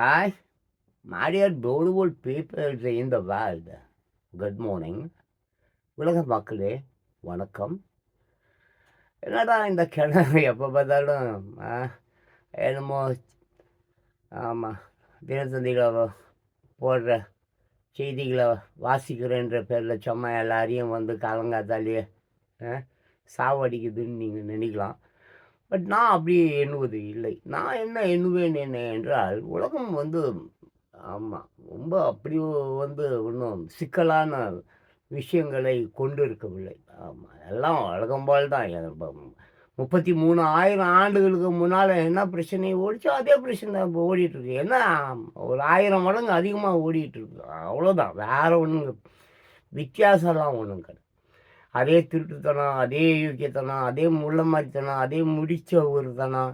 Hi, my dear beautiful people in the world. Good morning உலக மக்களே வணக்கம். என்னடா இந்த கிழமை? எப்போ பார்த்தாலும் என்னமோ ஆமாம் தினத்தந்திகளை போடுற செய்திகளை வாசிக்கிறேன்ற பேரில் சும்மா எல்லாரையும் வந்து காலங்காத்தாலேயே சாவடிக்குதுன்னு நீங்கள் நினைக்கலாம். பட் நான் அப்படி எண்ணுவது இல்லை. நான் என்ன எண்ணுவேன் என்ன என்றால் உலகம் வந்து ஆமாம் ரொம்ப அப்படி வந்து ஒன்றும் சிக்கலான விஷயங்களை கொண்டு இருக்கவில்லை ஆமாம் எல்லாம் அழகம்பால் தான். முப்பத்தி மூணு ஆயிரம் ஆண்டுகளுக்கு முன்னால் என்ன பிரச்சனை ஓடிச்சோ அதே பிரச்சனை தான் இப்போ ஓடிட்டுருக்கு. ஏன்னா ஒரு ஆயிரம் மடங்கு அதிகமாக ஓடிட்டுருக்கு. அவ்வளோதான் வேறு ஒன்றும் வித்தியாசம்லாம் ஒன்றும் கிடையாது. அதே திருட்டுத்தனம் அதே யோக்கியத்தனம் அதே முள்ள மாதிரித்தனம் அதே முடிச்ச ஒருத்தனம்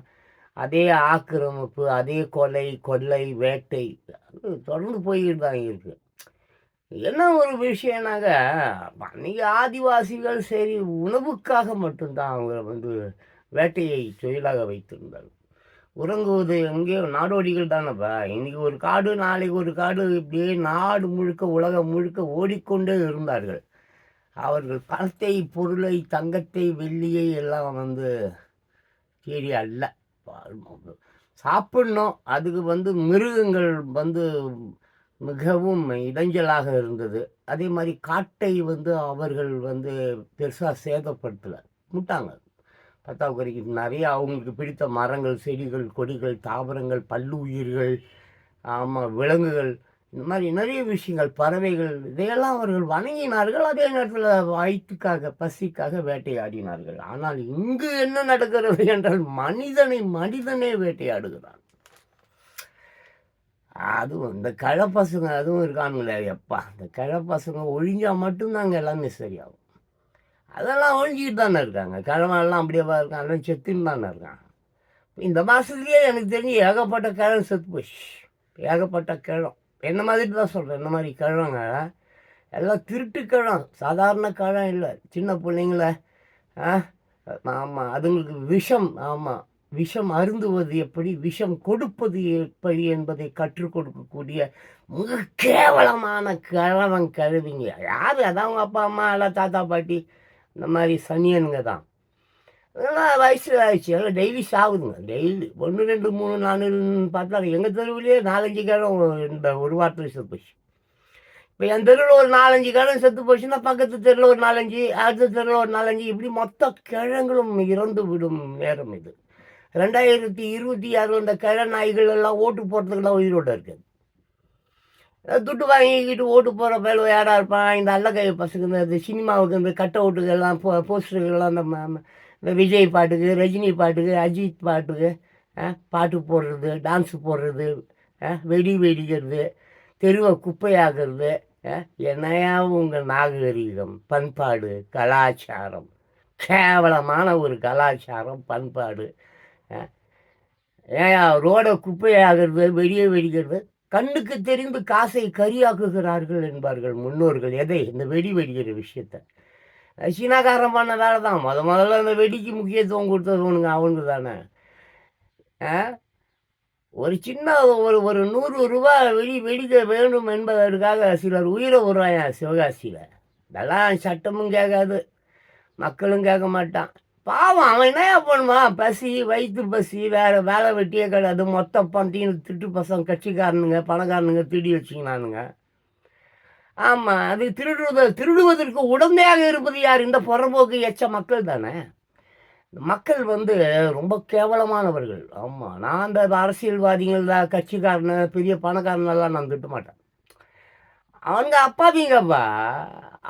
அதே ஆக்கிரமிப்பு அதே கொலை கொள்ளை வேட்டை அது தொடர்ந்து போய்கிட்டு தான் இருக்கு. என்ன ஒரு விஷயம்னாக்க அன்றைக்கி ஆதிவாசிகள் சரி உணவுக்காக மட்டும்தான் அவங்க வந்து வேட்டையை தொழிலாக வைத்திருந்தார்கள். உறங்குவது எங்கேயோ நாடோடிகள் தானப்பா இன்றைக்கி ஒரு காடு நாளைக்கு ஒரு காடு இப்படியே நாடு முழுக்க உலகம் முழுக்க ஓடிக்கொண்டே இருந்தார்கள். அவர்கள் பணத்தை பொருளை தங்கத்தை வெள்ளியை எல்லாம் வந்து தேடி அல்ல. சாப்பிடணும். அதுக்கு வந்து மிருகங்கள் வந்து மிகவும் இடைஞ்சலாக இருந்தது. அதே மாதிரி காட்டை வந்து அவர்கள் வந்து பெருசாக சேதப்படுத்தலை. முட்டாங்க. பத்தாக்குறைக்கு நிறைய அவங்களுக்கு பிடித்த மரங்கள் செடிகள் கொடிகள் தாவரங்கள் பல்லுயிர்கள் ஆமாம் விலங்குகள். இந்த மாதிரி நிறைய விஷயங்கள் பறவைகள் இதையெல்லாம் அவர்கள் வணங்கினார்கள். அதே நேரத்தில் வயிற்றுக்காக பசிக்காக வேட்டையாடினார்கள். ஆனால் இங்கு என்ன நடக்கிறது என்றால் மனிதனை மனிதனே வேட்டையாடுகிறான். அதுவும் இந்த கிழ பசங்க அதுவும் இருக்கானுங்களே எப்பா இந்த கிழ பசங்க ஒழிஞ்சால் மட்டும்தாங்க எல்லாமே சரியாகும். அதெல்லாம் ஒழிஞ்சிக்கிட்டு தானே இருக்காங்க. கிழமெல்லாம் அப்படியே இருக்கான். எல்லாம் செத்துன்னு தானே இருக்கான். இந்த மாதத்துலேயே எனக்கு தெரிஞ்சு ஏகப்பட்ட கிழம் செத்து போச்சு. ஏகப்பட்ட கிழம். என்ன மாதிரி தான் சொல்கிறேன் இந்த மாதிரி கிழங்க எல்லாம் திருட்டு கிழம் சாதாரண கிழம் இல்லை. சின்ன பிள்ளைங்கள ஆ ஆமாம் அதுங்களுக்கு விஷம் ஆமாம் விஷம் அருந்துவது எப்படி? விஷம் கொடுப்பது எப்படி என்பதை கற்றுக் கொடுக்கக்கூடிய மிக கேவலமான கிழவன் கழுவிங்க யார்? அதான் அவங்க அப்பா அம்மா எல்லாம் தாத்தா பாட்டி. இந்த மாதிரி சனியனுங்க தான். வயசு ஆயிடுச்சு? எல்லாம் டெய்லி சாகுதுங்க டெய்லி ஒன்று ரெண்டு மூணு நாலுன்னு பார்த்தா எங்கள் தெருவுலேயே நாலஞ்சு கிழம் இந்த ஒரு வாரத்தில் செத்து போச்சு. இப்போ என் தெருவில் ஒரு நாலஞ்சு கிழம் செத்து போச்சுன்னா பக்கத்து தெருவில் ஒரு நாலஞ்சு அடுத்த தெருவில் ஒரு நாலஞ்சு இப்படி மொத்த கிழங்களும் இறந்து விடும் நேரம் இது. ரெண்டாயிரத்தி இருபத்தி ஆறு இந்த கிழ நாய்கள் எல்லாம் ஓட்டு போடுறதுக்கெல்லாம் உயிரோட இருக்குது துட்டு வாங்கிக்கிட்டு ஓட்டு போகிற பேர் யாராக இருப்பான்? இந்த அல்லக்கை பசங்க இந்த- சினிமாவுக்கு இந்த கட் அவுட்டுகள்லாம் போ போஸ்டர்கள்லாம் அந்த விஜய் பாட்டுக்கு ரஜினி பாட்டுக்கு அஜித் பாட்டுக்கு ஆ, பாட்டு போடுறது டான்ஸ் போடுறது ஆ, வெடி வெடிக்கிறது தெருவை குப்பையாகிறது ஆ, என்னையா உங்கள் நாகரிகம் பண்பாடு கலாச்சாரம் கேவலமான ஒரு கலாச்சாரம் பண்பாடு ஏயா ஏன் ரோடை குப்பையாகிறது வெடியை வெடிக்கிறது கண்ணுக்கு தெரிந்து காசை கரியாக்குகிறார்கள் என்பார்கள் முன்னோர்கள். எதை? இந்த வெடி வெடிக்கிற விஷயத்தை. சீனாக்காரன் பண்ணதால தான். முத முதல்ல அந்த வெடிக்கு முக்கியத்துவம் கொடுத்தது அவனுக்கு தானே. ஆ? ஒரு சின்ன ஒரு ஒரு நூறு ரூபா வெடி வெடிக்க வேண்டும் என்பதற்காக சிலர் உயிரை விடுறாயா சிவகாசியில். இதெல்லாம் சட்டமும் கேட்காது. மக்களும் கேட்க மாட்டான். பாவம் அவன் என்ன பண்ணுமா பசி வயிற்று பசி வேறு வேலை வெட்டியே கிடையாது. மொத்த பண்டின்னு திட்டு பசங்க கட்சிக்காரனுங்க பணக்காரனுங்க திடி வச்சுக்கினானுங்க. ஆமாம் அது திருடுவது திருடுவதற்கு உடந்தையாக இருப்பது யார்? இந்த புறம்போக்கு எச்ச மக்கள் தானே. மக்கள் வந்து ரொம்ப கேவலமானவர்கள். ஆமாம் நான் அந்த அரசியல்வாதிகள் தான் கட்சிக்காரனை பெரிய பணக்காரனெல்லாம் நான் திட்ட மாட்டேன். அவங்க அப்பாவிங்கப்பா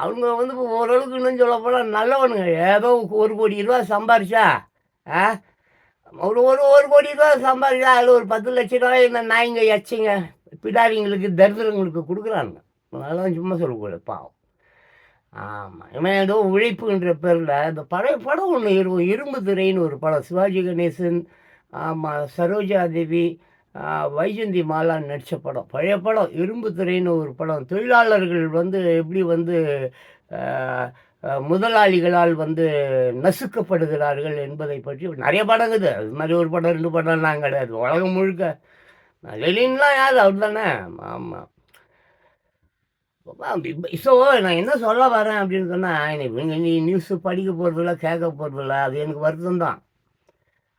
அவங்க வந்து இப்போ ஓரளவுக்கு இன்னும் சொல்ல போனால் நல்லவனுங்க. ஏதோ ஒரு கோடி ரூபா சம்பாரிச்சா ஆ? ஒரு ஒரு ஒரு கோடி ரூபா சம்பாரிச்சா அதில் ஒரு பத்து லட்ச ரூபாய் இந்த நாய்ங்க எச்சிங்க பிடாரிங்களுக்கு தரித்திரங்களுக்கு கொடுக்குறானுங்க. அதெல்லாம் சும்மா சொல்லக்கூடாது பாவம். ஆமாம் இவன் ஏதோ உழைப்புன்ற பேரில் இந்த பழைய படம் ஒன்று இருக்கும் இரும்பு திரைன்னு ஒரு படம் சிவாஜி கணேசன் ஆமாம் சரோஜா தேவி வைஜந்தி மாலா நடித்த படம். பழைய படம் இரும்பு திரைன்னு ஒரு படம். தொழிலாளர்கள் வந்து எப்படி வந்து முதலாளிகளால் வந்து நசுக்கப்படுகிறார்கள் என்பதை பற்றி நிறைய படம் இருக்குது. அது மாதிரி ஒரு படம் ரெண்டு படம்லாம் கிடையாது. உலகம் முழுக்க. லெலின்லாம் யார்? அவர் தானே ஆமாம் ஸோ நான் என்ன சொல்ல வரேன் அப்படின்னு சொன்னால் இவங்க நீ நியூஸு படிக்க போகிறதில்ல கேட்க போகிறதில்ல அது எனக்கு வருத்தம் தான்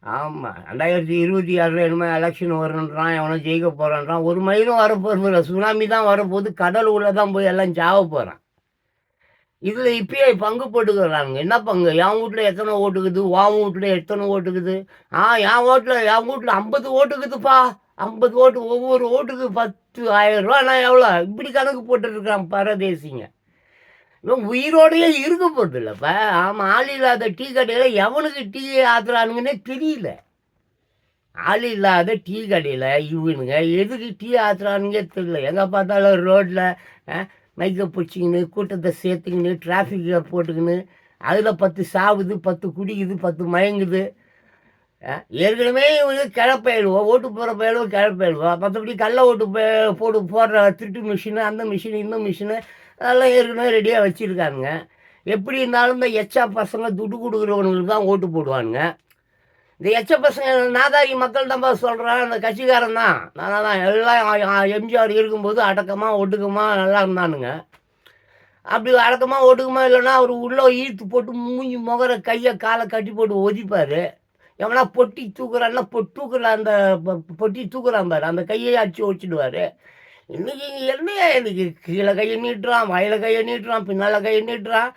ஆமாம் ரெண்டாயிரத்தி இருபத்தி ஆறில் என்னமோ எலெக்ஷன் வருன்றான் எவனோ ஜெயிக்க போகிறான்றான் ஒரு மயிலும் வர போகிறதில்ல சுனாமி தான் வரப்போகுது. கடல் உள்ளே தான் போய் எல்லாம் சாவ போகிறான் இதில் இப்பயே பங்கு போட்டுக்கிறாங்க. என்ன பங்கு? என் வீட்டில் எத்தனை ஓட்டுக்குது உன் வீட்டில் எத்தனை ஓட்டுக்குது ஆ என் ஓட்டில் என் வீட்டில் ஐம்பது ஓட்டுக்குதுப்பா ஐம்பது ஓட்டு ஒவ்வொரு ஓட்டுக்கு பத்து பத்து ஆயிரம் ரூபா நான் எவ்வளோ? இப்படி கணக்கு போட்டுருக்கான் பரதேசிங்க. இவன் உயிரோடையே இருக்க போகிறது ஆமாம் ஆள் இல்லாத டீ கடையில் எவனுக்கு டீ ஆத்துறானுங்கன்னே தெரியல. ஆள் இல்லாத டீ கடையில் இவனுங்க எதுக்கு டீ ஆத்துறானுங்க தெரியல. எங்கே பார்த்தாலும் ரோட்டில் மைக்கை பிடிச்சிக்கின்னு கூட்டத்தை சேர்த்துக்கின்னு டிராஃபிக்கை போட்டுக்கின்னு அதில் பத்து சாவுது பத்து குடிக்குது பத்து மயங்குது. ஏற்கனவே இவங்க கிளப்பயிடுவோம் ஓட்டு போகிற பயலுவோம் கிளப்பயிடுவோம் மற்றபடி கள்ள ஓட்டு போட்டு போடுற திருட்டு மிஷினு அந்த மிஷினு இந்த மிஷினு அதெல்லாம் ஏற்கனவே ரெடியாக வச்சுருக்காங்க எப்படி இருந்தாலும் இந்த எச்சா பசங்க துட்டு கொடுக்குறவங்களுக்கு தான் ஓட்டு போடுவானுங்க. இந்த எச்ச பசங்க நாதாரி மக்கள் தான் சொல்கிறேன் அந்த கட்சிக்காரன் தான். நான் தான் எல்லாம் எம்ஜிஆர் இருக்கும்போது அடக்கமாக ஒட்டுக்கமாக நல்லா இருந்தானுங்க. அப்படி அடக்கமாக ஒட்டுக்கமாக இல்லைன்னா அவர் உள்ளே ஈர்த்து போட்டு மூஞ்சி முகர கையை காலை கட்டி போட்டு ஒதிப்பார். எவனா பொட்டி தூக்குறான்னா பொ தூக்குற அந்த பொட்டி தூக்குறான் பாரு. அந்த கையை அடிச்சு ஒடிச்சிடுவார். இன்னைக்கு என்னையா எனக்கு கீழே கையை நீட்டுறான் வயல கையை நீட்டுறான் பின்னால் கையை நீட்டுறான்.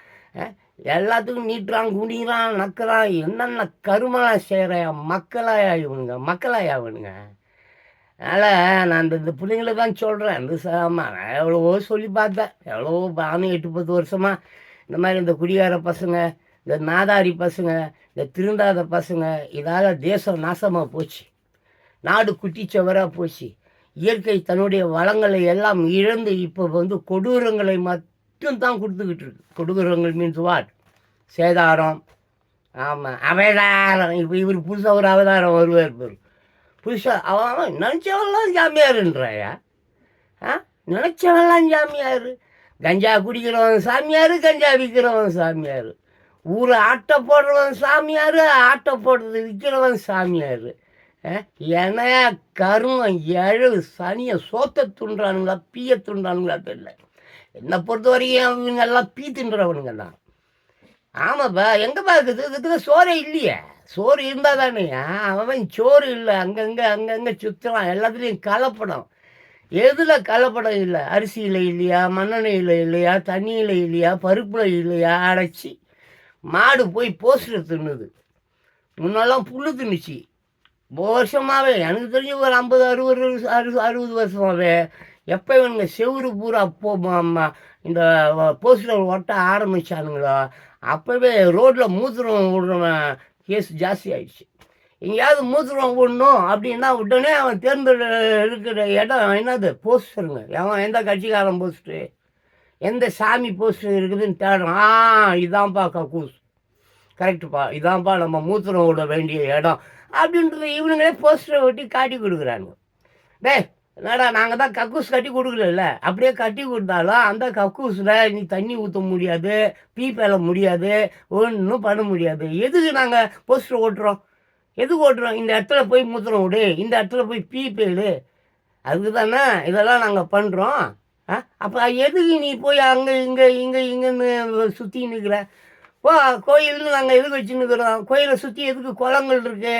எல்லாத்துக்கும் நீட்டுறான் குடிக்கிறான் நக்குறான். என்னென்ன கருமெல்லாம் செய்கிறையா மக்களாயா இவனுங்க? மக்களாயா இவனுங்க? அதனால் நான் இந்த இந்த பிள்ளைங்களை தான் சொல்கிறேன் இந்த சாமா நான் எவ்வளவோ சொல்லி பார்த்தேன். எவ்வளவோ நானும் எட்டு பத்து வருஷமாக இந்த மாதிரி இந்த குடிகார பசங்க இந்த நாதாரி பசங்க இந்த திருந்தாத பசங்க இதால் தேசம் நாசமாக போச்சு. நாடு குட்டிச்சவராக போச்சு. இயற்கை தன்னுடைய வளங்களை எல்லாம் இழந்து இப்போ வந்து கொடூரங்களை மட்டும் தான் கொடுத்துக்கிட்டு இருக்கு. கொடூரங்கள் மீன்ஸ் வாட் சேதாரம். ஆமாம் அவதாரம். இப்போ இவர் புதுசாக ஒரு அவதாரம் வருவார் பாரு. புதுசாக அவன் அவன் நினச்சவெல்லாம் சாமியாருன்றாயா? ஆ? நினச்சவெல்லாம் சாமியார்? கஞ்சா குடிக்கிறவன் சாமியார் கஞ்சா விற்கிறவன் சாமியார்? ஊரை ஆட்டை போடுறவன் சாமியார் ஆட்டை போடுறது விற்கிறவன் சாமியார். ஏன்னா கருமம் ஏழு சனியை சோத்த துண்டுறானுங்களா பீய துண்டானுங்களா தெரியல. என்னை பொறுத்த வரைக்கும் இவங்க எல்லாம் பீ தின்றவனுங்க தான். ஆமாப்பா எங்கப்பா இருக்குது? இதுக்கு சோறே இல்லையே. சோறு இருந்தால் தானே. அவன் சோறு இல்லை. அங்கங்கே அங்கங்கே சுற்றுறான் எல்லாத்துலேயும் கலப்படம். எதில் கலப்படம் இல்லை? அரிசியில் இல்லையா மண்ணெண்ணெயில் இல்லையா தண்ணியில் இல்லையா பருப்பில் இல்லையா அடைச்சி மாடு போய் போஸ்டர் தின்னுது முன்னெல்லாம் புல் தின்னுச்சு. வருஷமாகவே எனக்கு தெரிஞ்சு ஒரு ஐம்பது அறுபது அறுபது அறுபது வருஷமாகவே எப்போ இவனுங்க செவுரு பூரா போ இந்த போஸ்டர் ஒட்ட ஆரம்பித்தானுங்களோ அப்போவே ரோட்டில் மூத்திரம் விடுறவன் கேஸ் ஜாஸ்தி ஆயிடுச்சு. எங்கேயாவது மூத்திரம் விடணும் அப்படின்னா உடனே அவன் தேர்ந்தெடு இருக்கிற இடம் என்னது? போஸ்டருங்க. அவன் எந்த கட்சிக்காரன் போஸ்ட்டு? எந்த சாமி போஸ்டர் இருக்குதுன்னு தேடும் ஆ இதான்ப்பா கக்கூஸ். கரெக்டுப்பா இதான்ப்பா நம்ம மூத்திரம் விட வேண்டிய இடம். அப்படின்றது இவனுங்களே போஸ்டரை ஒட்டி காட்டி கொடுக்குறாங்க டே என்னடா நாங்கள் தான் கக்கூஸ் கட்டி கொடுக்கல அப்படியே கட்டி கொடுத்தாலும் அந்த கக்கூஸில் நீ தண்ணி ஊற்ற முடியாது பீ பேல முடியாது ஒன்றும் பண்ண முடியாது. எதுக்கு நாங்கள் போஸ்டர் ஓட்டுறோம்? எதுக்கு ஓட்டுறோம்? இந்த இடத்துல போய் மூத்திரம் விடு இந்த இடத்துல போய் பீ பேடு அதுக்கு தானே இதெல்லாம் நாங்கள் பண்ணுறோம் ஆ? அப்போ எதுக்கு நீ போய் அங்கே இங்கே இங்கே இங்கேன்னு சுற்றி நிற்கிற ஓ கோயில்னு நாங்கள் எதுக்கு வச்சுன்னுக்குறோம் கோயிலை சுற்றி எதுக்கு குளங்கள் இருக்குது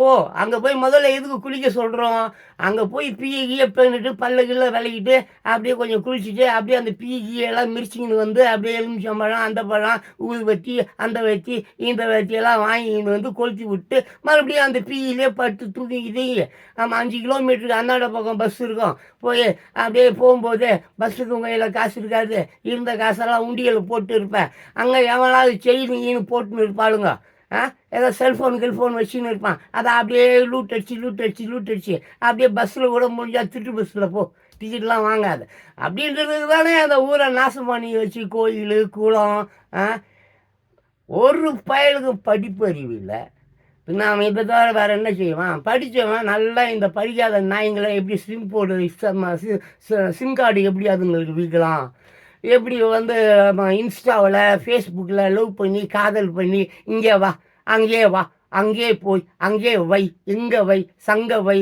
போ. அங்கே போய் முதல்ல எதுக்கு குளிக்க சொல்கிறோம் அங்கே போய் பீ கீயை பண்ணிட்டு பல்ல கில்ல விளக்கிட்டு அப்படியே கொஞ்சம் குளிச்சுட்டு அப்படியே அந்த பீ கீயெல்லாம் மிரிச்சிக்கின்னு வந்து அப்படியே எலுமிச்சம் பழம் அந்த பழம் ஊதுபத்தி அந்த வச்சி இந்த வச்சியெல்லாம் வாங்கிக்கின்னு வந்து கொளுத்தி விட்டு மறுபடியும் அந்த பீயிலே பட்டு தூக்கிக்கிட்டு நம்ம அஞ்சு கிலோமீட்டருக்கு அந்தாண்ட பக்கம் பஸ் இருக்கும். போய் அப்படியே போகும்போது பஸ்ஸுக்கு உங்கள் கையில் காசு இருக்காது. இருந்த காசெல்லாம் உண்டியல் போட்டு இருப்பேன். அங்கே எவனாவது செயின் போட்டுன்னு இருப்பாளுங்க. ஏதோ செல்ஃபோன் கில்ஃபோன் வச்சுன்னு இருப்பான். அதை அப்படியே லூட் அடிச்சு லூட் அடிச்சு லூட் அடிச்சு அப்படியே பஸ்ஸில் கூட முடிஞ்சால் திட்டு பஸ்ஸில் போ. டிக்கெட்லாம் வாங்காது. அப்படின்றதுக்கு தானே அந்த ஊரை நாசம் பண்ணி வச்சு கோயில் குளம் ஆ? ஒரு பயலுக்கும் படிப்பு அறிவு இல்லை நாம் இப்போ தவிர வேறு என்ன செய்வான்? படித்தவன் நல்லா இந்த படிக்காத நாய்ங்களை எப்படி சிம் போடுறது சிம் கார்டு எப்படி அதுங்களுக்கு விற்கலாம்? எப்படி வந்து இன்ஸ்டாவில் ஃபேஸ்புக்கில் லவ் பண்ணி காதல் பண்ணி இங்கே வா அங்கே வா அங்கே போய் அங்கே வை இங்கே வை சங்க வை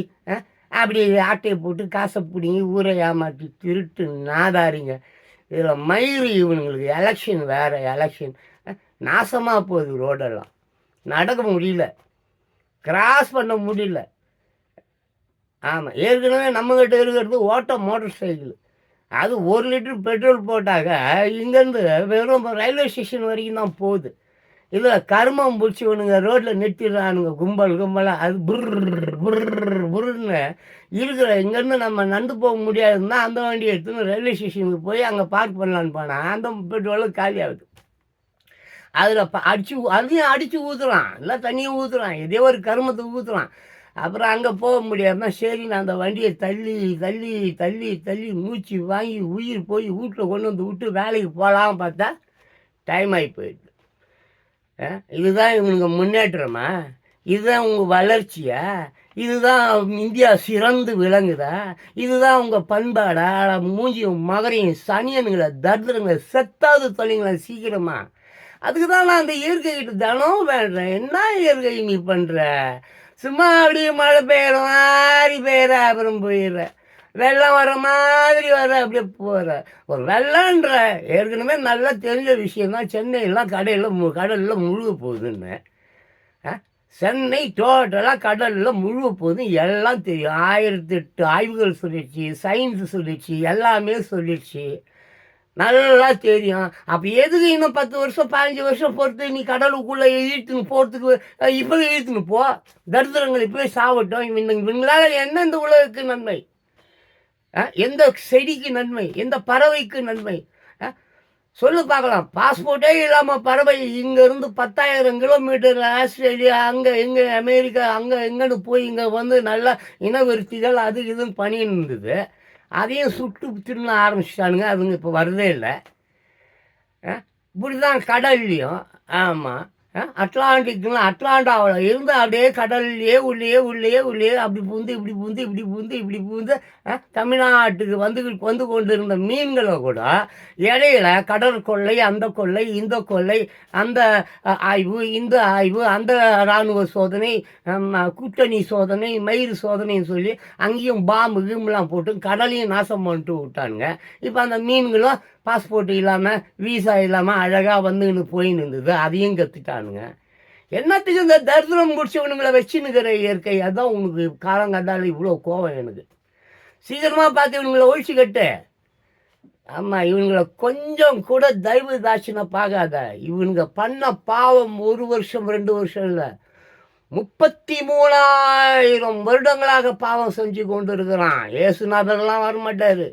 அப்படி ஆட்டையை போட்டு காசை பிடிங்கி ஊரை ஏமாற்றி திருட்டு நாதாரிங்க. இதில் மயிறு இவனுங்களுக்கு எலெக்ஷன் வேறு எலெக்ஷன் நாசமாக போகுது ரோடெல்லாம். நடக்க முடியல. கிராஸ் பண்ண முடியல. ஆமாம் ஏற்கனவே நம்மக்கிட்ட இருக்கிறது ஓட்ட மோட்டார் சைக்கிள் அது ஒரு லிட்டர் பெட்ரோல் போட்டாக்க இங்கேருந்து வெறும் ரயில்வே ஸ்டேஷன் வரைக்கும் தான் போகுது. இதில் கருமம் பிடிச்சவனுங்க ரோட்டில் நிறுத்திடுறானுங்க கும்பல் கும்பலாக அது புர் புர் புருன்னு இருக்கிற இங்கேருந்து நம்ம நடந்து போக முடியாதுன்னா அந்த வண்டியை எடுத்துன்னு ரயில்வே ஸ்டேஷனுக்கு போய் அங்கே பார்க் பண்ணலான்னு போனால் அந்த பெட்ரோலும் காலியாகுது. அதில் அடிச்சு அதையும் அடித்து ஊற்றுறான் இல்லை தண்ணியும் ஊற்றுறான் இதே ஒரு கருமத்தை ஊற்றுறான் அப்புறம் அங்கே போக முடியாமல் சரி நான் அந்த வண்டியை தள்ளி தள்ளி தள்ளி தள்ளி மூச்சு வாங்கி உயிர் போய் வீட்டில் கொண்டு வந்து விட்டு வேலைக்கு போகலாம் பார்த்தா டைம் ஆகி போயிடுது. இதுதான் இவனுங்க முன்னேற்றமா? இதுதான் உங்கள் வளர்ச்சியா? இதுதான் இந்தியா சிறந்து விளங்குதா? இதுதான் உங்கள் பண்பாடா? மூஞ்சியும் மகரையும் சனியனுங்களை தர்தருங்களை செத்தாவது தொலைங்களா சீக்கிரமா. அதுக்கு தான் நான் அந்த இயற்கைகிட்ட தினம் வேண்டேன் என்ன இயற்கை நீ பண்ணுற சும்மா அப்படியே மழை பெய்யுற மாதிரி பெய்கிற அப்புறம் போயிடுற. வெள்ளம் வர மாதிரி வர அப்படியே போகிற ஒரு வெள்ளன்ற ஏற்கனவே நல்லா தெரிஞ்ச விஷயந்தான் சென்னையெல்லாம் கடையில் மு கடலில் முழுக போகுதுன்னு. ஆ? சென்னை டோட்டலாக கடலில் முழுக போகுது. எல்லாம் தெரியும். ஆயிரத்தி எட்டு ஆய்வுகள் சொல்லிடுச்சு சயின்ஸ் சொல்லிடுச்சு எல்லாமே சொல்லிடுச்சு. நல்லா தெரியும். அப்போ எதுக்கு இன்னும் பத்து வருஷம் பதினஞ்சு வருஷம் பொறுத்து நீ கடலுக்குள்ளே இழுத்துன்னு போகிறதுக்கு இப்போ இழுத்துன்னு போ. தரித்திரங்கள் இப்போவே சாவட்டும் இவங்க இவங்களால என்ன இந்த உலகுக்கு நன்மை? ஆ? எந்த செடிக்கு நன்மை? எந்த பறவைக்கு நன்மை? ஆ? சொல்லு பார்க்கலாம். பாஸ்போர்ட்டே இல்லாமல் பறவை இங்கேருந்து பத்தாயிரம் கிலோமீட்டர் ஆஸ்திரேலியா அங்கே எங்கே அமெரிக்கா அங்கே எங்கன்னு போய் இங்கே வந்து நல்லா இனவிருத்திகள் அது இதுன்னு பண்ணின்னு இருந்தது. அதையும் சுட்டு திருண ஆரம்பிச்சிட்டானுங்க. அதுங்க இப்போ வரதே இல்லை. இப்படி தான் கடல்லையும் ஆமாம் அட்லாண்டிக்லாம் அட்லாண்டாவில் இருந்து அப்படியே கடல்லையே உள்ளேயே உள்ளேயே உள்ளேயே அப்படி பூந்து இப்படி பூந்து இப்படி பூந்து இப்படி பூந்து தமிழ்நாட்டுக்கு வந்து வந்து கொண்டு இருந்த மீன்களை கூட இடையில கடற்கொள்ளை அந்த கொள்ளை இந்த கொள்ளை அந்த ஆய்வு இந்த ஆய்வு அந்த இராணுவ சோதனை கூட்டணி சோதனை மயிறு சோதனைன்னு சொல்லி அங்கேயும் பாம்பு கீம்புலாம் போட்டு கடலையும் நாசம் பண்ணிட்டு விட்டானுங்க. இப்போ அந்த மீன்களும் பாஸ்போர்ட் இல்லாமல் வீசா இல்லாமல் அழகாக வந்துன்னு போயின்னு இருந்தது அதையும் கற்றுட்டானுங்க என்னத்துக்கு இந்த தரித்திரம் முடிச்சவனுங்களை வச்சுன்னுக்கிற இயற்கை? அதான் உனக்கு காலங்கண்டால இவ்வளோ கோவம் எனக்கு. சீக்கிரமாக பார்த்து இவனுங்களை ஒழிச்சு கட்டு. ஆமாம் இவனுங்களை கொஞ்சம் கூட தயவு தாட்சினை பார்க்காத. இவனுங்க பண்ண பாவம் ஒரு வருஷம் ரெண்டு வருஷம் இல்லை. முப்பத்தி மூணாயிரம் வருடங்களாக பாவம் செஞ்சு கொண்டு இருக்கிறான் ஏசுநாதர்லாம் வரமாட்டார்.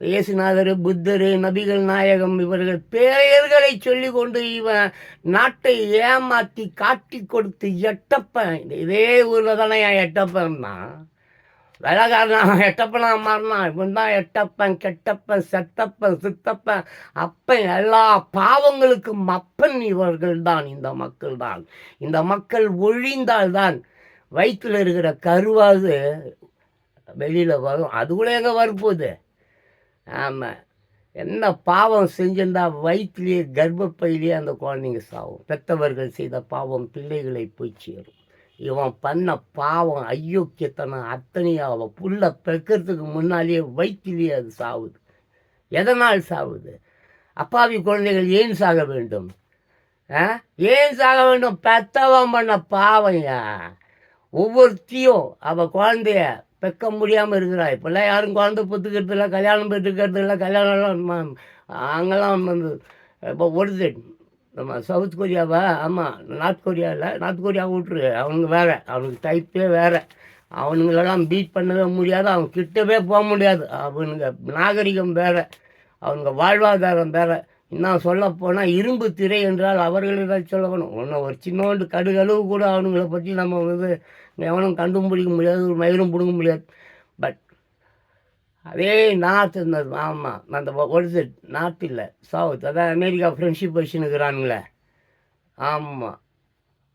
இயேசுநாதர் புத்தர் நபிகள் நாயகம் இவர்கள் பேரையர்களை சொல்லி கொண்டு இவன் நாட்டை ஏமாத்தி காட்டி கொடுத்து எட்டப்பன் இதே ஊரில் தானே என் எட்டப்பன் தான் எட்டப்பனா மாறினான் இவன் தான் எட்டப்பன் கெட்டப்பன் செத்தப்பன் சித்தப்பன். அப்பன் எல்லா பாவங்களுக்கும் அப்பன் இவர்கள் தான் இந்த மக்கள் தான். இந்த மக்கள் ஒழிந்தால்தான் வயிற்றில் இருக்கிற கருவாது வெளியில் வரும். அது கூட எங்கே வரப்போகுது? ஆமாம் என்ன பாவம் செஞ்சிருந்தா வயிற்றுலேயே கர்ப்பப்பையிலேயே அந்த குழந்தைங்க சாவும். பெற்றவர்கள் செய்த பாவம் பிள்ளைகளை போய் சேரும். இவன் பண்ண பாவம் ஐயோக்கியத்தனம் அத்தனையாக அவன் புள்ள முன்னாலேயே வயிற்றுலேயே அது சாவுது. எதனால் சாவுது? அப்பாவி குழந்தைகள் ஏன் சாக வேண்டும்? ஆ? ஏன் சாக வேண்டும்? பெத்தவன் பண்ண பாவம்யா ஒவ்வொருத்தையும் அவள் குழந்தைய வைக்க முடியாமல் இருக்கிறா. இப்போல்லாம் யாரும் குழந்தை பெற்றுக்கிறது இல்லை கல்யாணம் பெற்றுக்கிறது இல்லை கல்யாணம்லாம் அங்கெல்லாம் வந்து இப்போ ஒருது நம்ம சவுத் கொரியாவா? ஆமாம் நார்த் கொரியாவில் நார்த் கொரியா விட்ரு அவனுங்க வேறு அவனுக்கு டைப்பே வேற. அவனுங்களெல்லாம் பீட் பண்ணவே முடியாது அவன் கிட்டவே போக முடியாது. அவனுங்க நாகரிகம் வேறு அவனுங்க வாழ்வாதாரம் வேறு. இன்னும் சொல்லப்போனால் இரும்பு திரை என்றால் அவர்களை தான் சொல்லணும். ஒன்று ஒரு சின்னோண்டு கடுகளவு கூட அவனுங்களை பற்றி நம்ம வந்து எவனும் கண்டும் பிடிக்க முடியாது ஒரு மயிலும் பிடுங்க முடியாது. பட் அதே நார்த் இருந்தது ஆமாம் அந்த ஒரு நார்த் இல்லை சவுத் அதான் அமெரிக்கா ஃப்ரெண்ட்ஷிப் வச்சுன்னுக்குறானுங்களே. ஆமாம்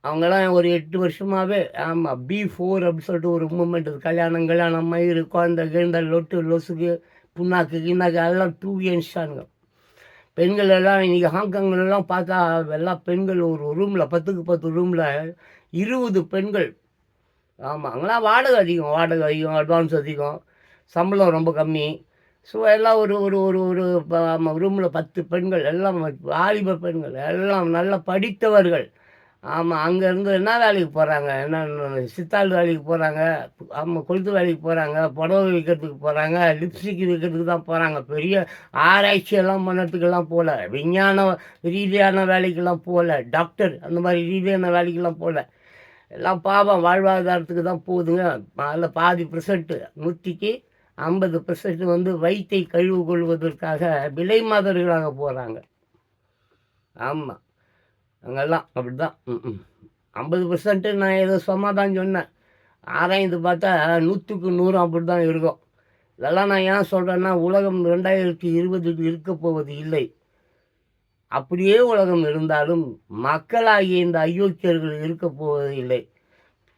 அவங்கெல்லாம் ஒரு எட்டு வருஷமாகவே ஆமாம் பி ஃபோர் அப்படின்னு சொல்லிட்டு ஒரு மூமெண்ட் கல்யாணம் கல்யாணம் மயிறு குழந்தை கிழந்த லொட்டு லொசுக்கு புண்ணாக்கு கிண்ணாக்கு எல்லாம் தூக்கி அனுப்பிச்சானுங்க பெண்கள் எல்லாம் இன்றைக்கி ஹாங்காங்லலாம் பார்த்தா எல்லாம் பெண்கள் ஒரு ரூமில் பத்துக்கு பத்து ரூமில் இருபது பெண்கள் ஆமாம் அங்கெல்லாம் வாடகை அதிகம் வாடகை அதிகம் அட்வான்ஸ் அதிகம். சம்பளம் ரொம்ப கம்மி. ஸோ எல்லாம் ஒரு ஒரு ஒரு ஒரு ரூமில் பத்து பெண்கள் எல்லாம் வாலிப பெண்கள் எல்லாம் நல்லா படித்தவர்கள். ஆமாம் அங்கேருந்து என்ன வேலைக்கு போகிறாங்க என்ன சித்தாள் வேலைக்கு போகிறாங்க ஆமாம் கொளுத்து வேலைக்கு போகிறாங்க புடவை விற்கிறதுக்கு போகிறாங்க லிப்ஸ்டிக் விற்கிறதுக்கு தான் போகிறாங்க பெரிய ஆராய்ச்சியெல்லாம் எல்லாம் போகல விஞ்ஞான ரீதியான வேலைக்கெல்லாம் போகல டாக்டர் அந்த மாதிரி ரீதியான வேலைக்கெல்லாம் போகல எல்லாம் பாவம் வாழ்வாதாரத்துக்கு தான் போகுதுங்க. அதில் பாதி பெர்சன்ட்டு நூற்றிக்கு ஐம்பது பெர்சன்ட் வந்து வயிற்றை கழுவு கொள்வதற்காக விலை மாதர்களாக போகிறாங்க ஆமாம் அங்கெல்லாம் அப்படி தான் ம். ஐம்பது பர்சன்ட்டு நான் ஏதோ சும்மா தான் சொன்னேன். ஆராய்ந்து பார்த்தா நூற்றுக்கு நூறு அப்படி தான் இருக்கும். இதெல்லாம் நான் ஏன் சொல்கிறேன்னா உலகம் ரெண்டாயிரத்தி இருபதுக்கு இருக்க போவது இல்லை. அப்படியே உலகம் இருந்தாலும் மக்களாகிய இந்த அயோக்கியர்கள் இருக்க போவதில்லை.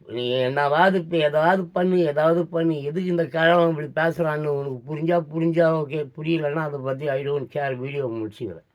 நீ என்னவாது இப்போ எதாவது பண்ணு ஏதாவது பண்ணு எதுக்கு இந்த கிழவன் இப்படி பேசுகிறான்னு உனக்கு புரிஞ்சால் புரிஞ்சால் ஓகே புரியலன்னா அதை பற்றி ஐ டோன்ட் கேர் வீடியோ முடிச்சுக்கிறேன்.